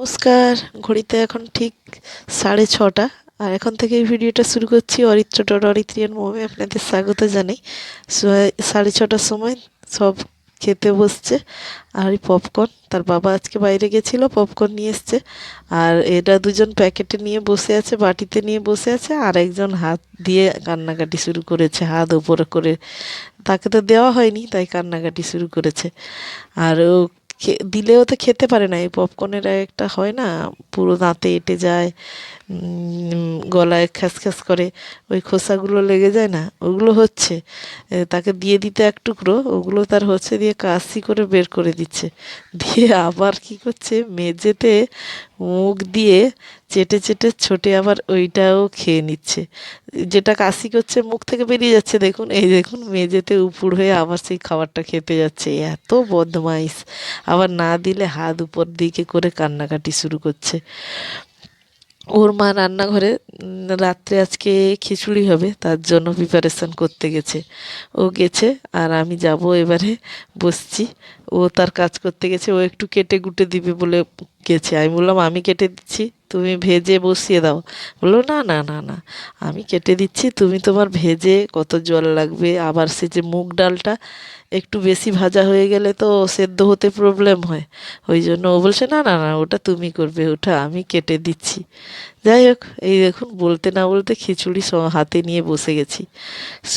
নমস্কার, ঘড়িতে এখন ঠিক সাড়ে ছটা। আর এখন থেকে এই ভিডিওটা শুরু করছি অরিত্র ডট অরিত্রিয়ান মোমে। আপনাদের স্বাগত জানাই। সাড়ে ছটার সময় সব খেতে বসছে। আর পপকর্ন তার বাবা আজকে বাইরে গেছিল পপকর্ন নিয়ে এসছে। আর এরা দুজন প্যাকেটে নিয়ে বসে আছে, বাটিতে নিয়ে বসে আছে। আর একজন হাত দিয়ে কান্নাকাটি শুরু করেছে, হাত উপরে করে। তাকে তো দেওয়া হয়নি, তাই কান্নাকাটি শুরু করেছে। আর ও দিলেও তো খেতে পারে না। এই পপকর্নের একটা হয় না পুরো দাঁতে এঁটে যায় গলায় খ্যাস খ্যাস করে, ওই খোসাগুলো লেগে যায় না? ওগুলো হচ্ছে তাকে দিয়ে দিতে এক টুকরো, ওগুলো তার হচ্ছে দিয়ে কাশি করে বের করে দিচ্ছে। দিয়ে আবার কি করছে? মেঝেতে মুখ দিয়ে চেটে চেটে ছোটে আবার ওইটাও খেয়ে নিচ্ছে। যেটা কাশি করছে, মুখ থেকে বেরিয়ে যাচ্ছে। দেখুন, এই দেখুন, মেঝেতে উপুড় হয়ে আবার সেই খাবারটা খেতে যাচ্ছে। এত বদমাইশ। আবার না দিলে হাত উপর দিকে করে কান্নাকাটি শুরু করছে। ওর মা রান্নাঘরে রাত্রে আজকে খিচুড়ি হবে, তার জন্য প্রিপারেশন করতে গেছে। ও গেছে আর আমি যাব এবারে, বসছি। ও তার কাজ করতে গেছে, ও একটু কেটে গুটে দিবে বলে গেছে। আমি বললাম, আমি কেটে দিচ্ছি। তুমি ভেজে বসিয়ে দাও। বলল, না না না না। আমি কেটে দিচ্ছি, তুমি তোমার ভেজে কত জল লাগবে? আবার সে যে মুগ ডালটা একটু বেশি ভাজা হয়ে গেলে তো সেদ্ধ হতে প্রবলেম হয়। ওই জন্য ও বলছে, না না না, ওটা তুমি করবে, ওটা আমি কেটে দিচ্ছি। যাই হোক, এই দেখুন, বলতে না বলতে খিচুড়ি হাতে নিয়ে বসে গেছি।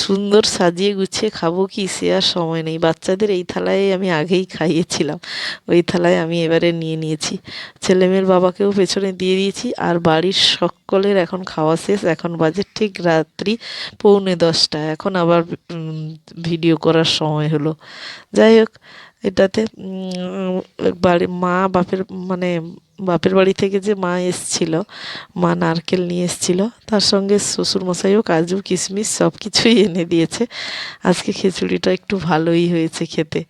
সুন্দর সাজিয়ে গুছিয়ে খাব কি সে আর সময় নেই। বাচ্চাদের এই থালায় আমি আগেই খাইয়েছিলাম। ওই থালায় আমি এবারে নিয়ে নিয়েছি। ছেলেমেয়ের বাবাকেও পেছনে দিয়ে দিয়েছি। আর বাড়ির সকলের এখন খাওয়া শেষ। এখন বাজে ঠিক রাত্রি পৌনে দশটা। এখন আবার ভিডিও করার সময় হলো। যাই হোক, এটাতে বাড়ি মা, বাপের মানে বাপের বাড়ি থেকে যে মা এসছিল, মা নারকেল নিয়ে এসছিল, তার সঙ্গে শ্বশুরমশাইও কাজু, কিশমিশ সব কিছুই এনে দিয়েছে। আজকে খিচুড়িটা একটু ভালোই হয়েছে খেতে।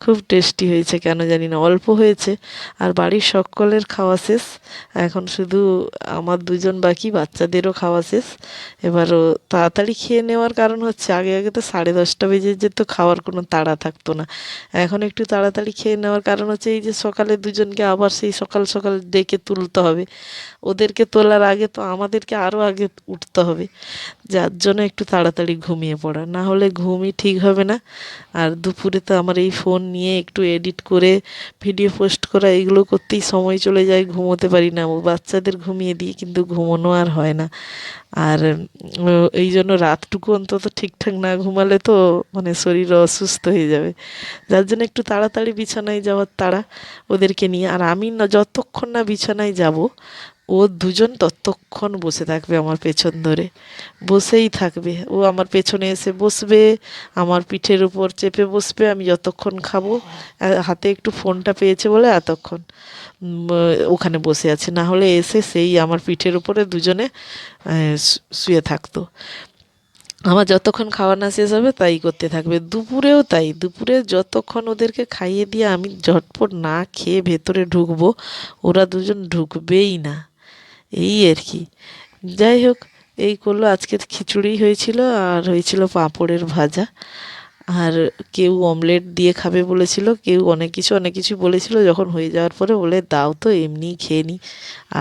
খুব টেস্টি হয়েছে, কেন জানি না, অল্প হয়েছে। আর বাড়ির সকলের খাওয়া শেষ। এখন শুধু আমার দুজন বাকি, বাচ্চাদেরও খাওয়া শেষ। এবারও তাড়াতাড়ি খেয়ে নেওয়ার কারণ হচ্ছে, আগে আগে তো সাড়ে দশটা বেজে যেত, খাওয়ার কোনো তাড়া থাকতো না। এখন একটু তাড়াতাড়ি খেয়ে নেওয়ার কারণ হচ্ছে, এই যে সকালে দুজনকে আবার সেই সকাল সকাল ডেকে তুলতে হবে। ওদেরকে তোলার আগে তো আমাদেরকে আরও আগে উঠতে হবে। যার জন্য একটু তাড়াতাড়ি ঘুমিয়ে পড়া। না হলে ঘুমই ঠিক হবে না। আর দুপুরে তো আমার এই ফোন নিয়ে একটু এডিট করে ভিডিও পোস্ট করা এগুলো করতেই সময় চলে যায়, ঘুমোতে পারি না। বাচ্চাদের ঘুমিয়ে দিই কিন্তু ঘুমোনো আর হয় না। আর এই জন্য রাতটুকু অন্তত ঠিকঠাক না ঘুমালে তো মানে শরীর অসুস্থ হয়ে যাবে। যার জন্য একটু তাড়াতাড়ি বিছানায় যাওয়ার তাড়া ওদেরকে নিয়ে। আর আমি না, যতক্ষণ না বিছানায় যাব ও দুজন ততক্ষণ বসে থাকবে আমার পেছন ধরে। বসেই থাকবে। ও আমার পেছনে এসে বসবে, আমার পিঠের উপর চেপে বসবে, আমি যতক্ষণ খাব হাতে একটু ফোনটা পেয়েছে বলে এতক্ষণ ওখানে বসে আছে। না হলে এসে সেই আমার পিঠের উপরে দুজনে শুয়ে থাকতো। আমার যতক্ষণ খাওয়া না শেষ হবে তাই করতে থাকবে। দুপুরেও তাই। দুপুরে যতক্ষণ ওদেরকে খাইয়ে দিয়ে আমি ঝটপট না খেয়ে ভেতরে ঢুকবো, ওরা দুজন ঢুকবেই না। এই আর কি। যাই হোক, এই করল। আজকের খিচুড়ি হয়েছিল আর হয়েছিল পাঁপড়ের ভাজা। আর কেউ অমলেট দিয়ে খাবে বলেছিল, কেউ অনেক কিছু অনেক কিছু বলেছিল। যখন হয়ে যাওয়ার পরে বলে, দাও তো, এমনিই খেয়ে নিই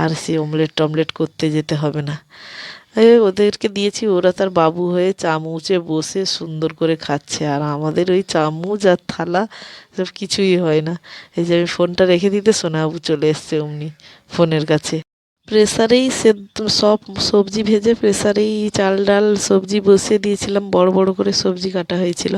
আর সে অমলেট টমলেট করতে যেতে হবে না। ওদেরকে দিয়েছি। ওরা তার বাবু হয়ে চামচে বসে সুন্দর করে খাচ্ছে। আর আমাদের ওই চামচ আর থালা সব কিছুই হয় না। এই যে আমি ফোনটা রেখে দিতে, সোনাবু চলে এসছে অমনি ফোনের কাছে। প্রেসারেই সেদ্ধ সব সবজি ভেজে প্রেসারেই চাল ডাল সবজি বসিয়ে দিয়েছিলাম, বড় বড় করে সবজি কাটা হয়েছিল।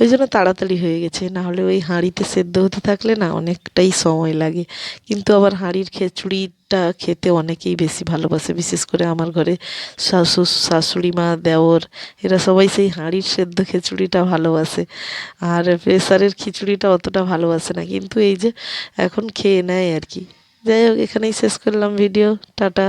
ওই জন্য তাড়াতাড়ি হয়ে গেছে না হলে ওই হাঁড়িতে সেদ্ধ হতে থাকলে না অনেকটাই সময় লাগে। কিন্তু আবার হাঁড়ির খিচুড়িটা খেতে অনেকেই বেশি ভালোবাসে, বিশেষ করে আমার ঘরে শাশু, শাশুড়ি মা, দেওর, এরা সবাই সেই হাঁড়ির সেদ্ধ খিচুড়িটা ভালোবাসে। আর প্রেসারের খিচুড়িটা অতটা ভালোবাসে না, কিন্তু এই যে এখন খেয়ে নেয় আর কি। যাই হোক এখানেই শেষ করলাম ভিডিও টাটা।